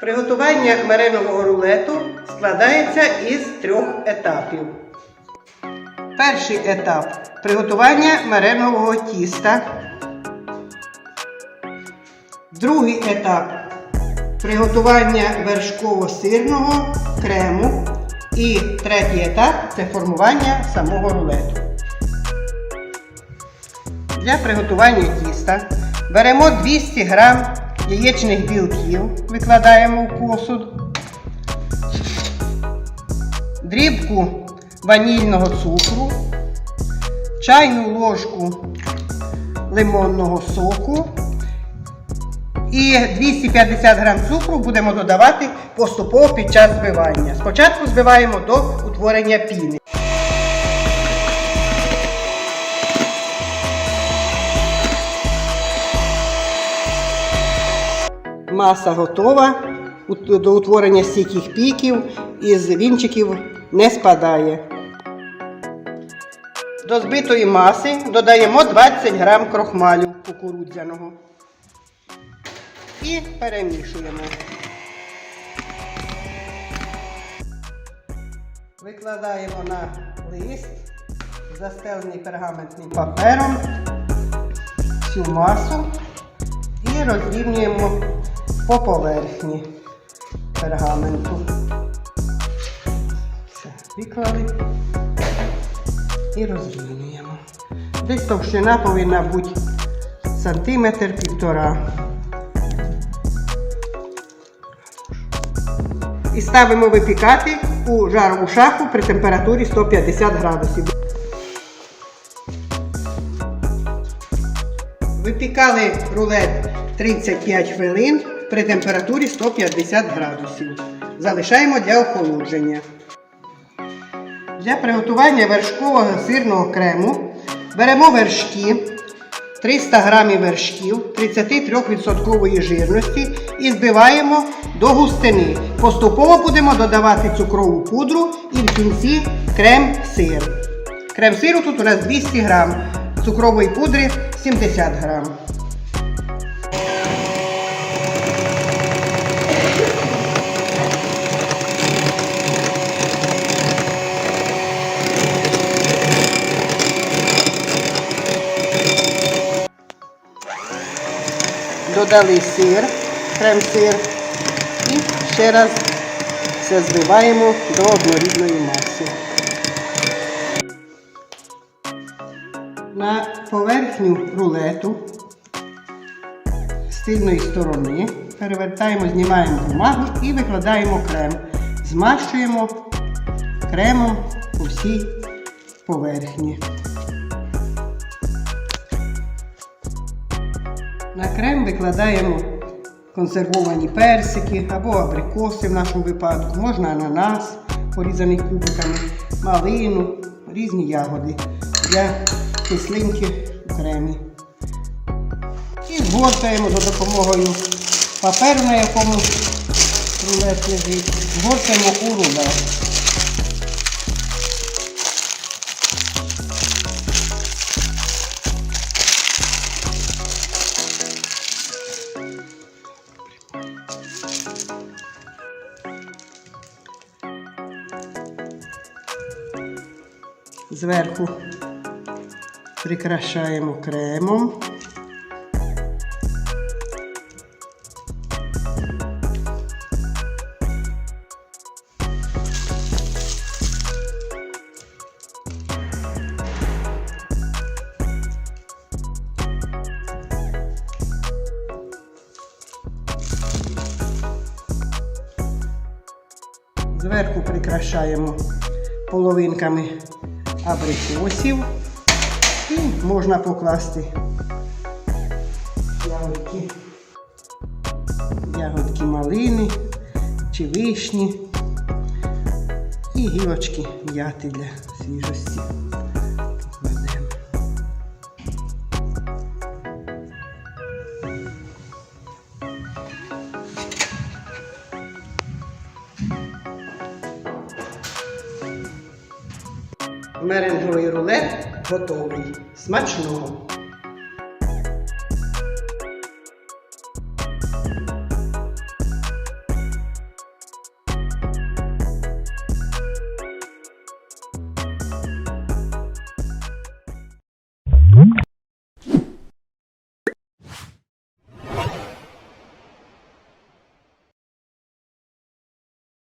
Приготування хмаринового рулету складається із трьох етапів. Перший етап приготування меренового тіста. Другий етап приготування вершково-сирного крему. І третій етап це формування самого рулету. Для приготування тіста беремо 200 г яєчних білків, викладаємо в посуд, дрібку ванільного цукру, чайну ложку лимонного соку і 250 г цукру будемо додавати поступово під час збивання. Спочатку збиваємо до утворення піни. Маса готова до утворення стійких піків із вінчиків не спадає. До збитої маси додаємо 20 грам крохмалю кукурудзяного і перемішуємо. Викладаємо на лист, застелений пергаментним папером всю масу і розрівнюємо по поверхні пергаменту. Виклали і розрівнюємо. Десь товщина повинна бути сантиметр півтора. І ставимо випікати у жарову шафу при температурі 150 градусів. Випікали рулет 35 хвилин при температурі 150 градусів. Залишаємо для охолодження. Для приготування вершкового сирного крему беремо вершки, 300 г вершків 33% жирності і збиваємо до густини. Поступово будемо додавати цукрову пудру і в кінці крем-сир. Крем-сиру тут у нас 200 г, цукрової пудри 70 г. Додали сир, крем-сир і ще раз все збиваємо до однорідної маси. На поверхню рулету з тильної сторони перевертаємо, знімаємо бумагу і викладаємо крем. Змащуємо кремом по всій поверхні. На крем викладаємо консервовані персики або абрикоси в нашому випадку, можна ананас, порізаний кубиками, малину, різні ягоди для кислинки в кремі. І згортаємо за допомогою паперу, на якому рулет лежить, згортаємо у рулет. zverku prikrašajemo kremom. Zverku prikrašajemo polovinkami абрикосів і можна покласти ягодки, ягодки малини чи вишні і гілочки м'яти для свіжості. Thank you. Меренговий рулет готовий. Смачного!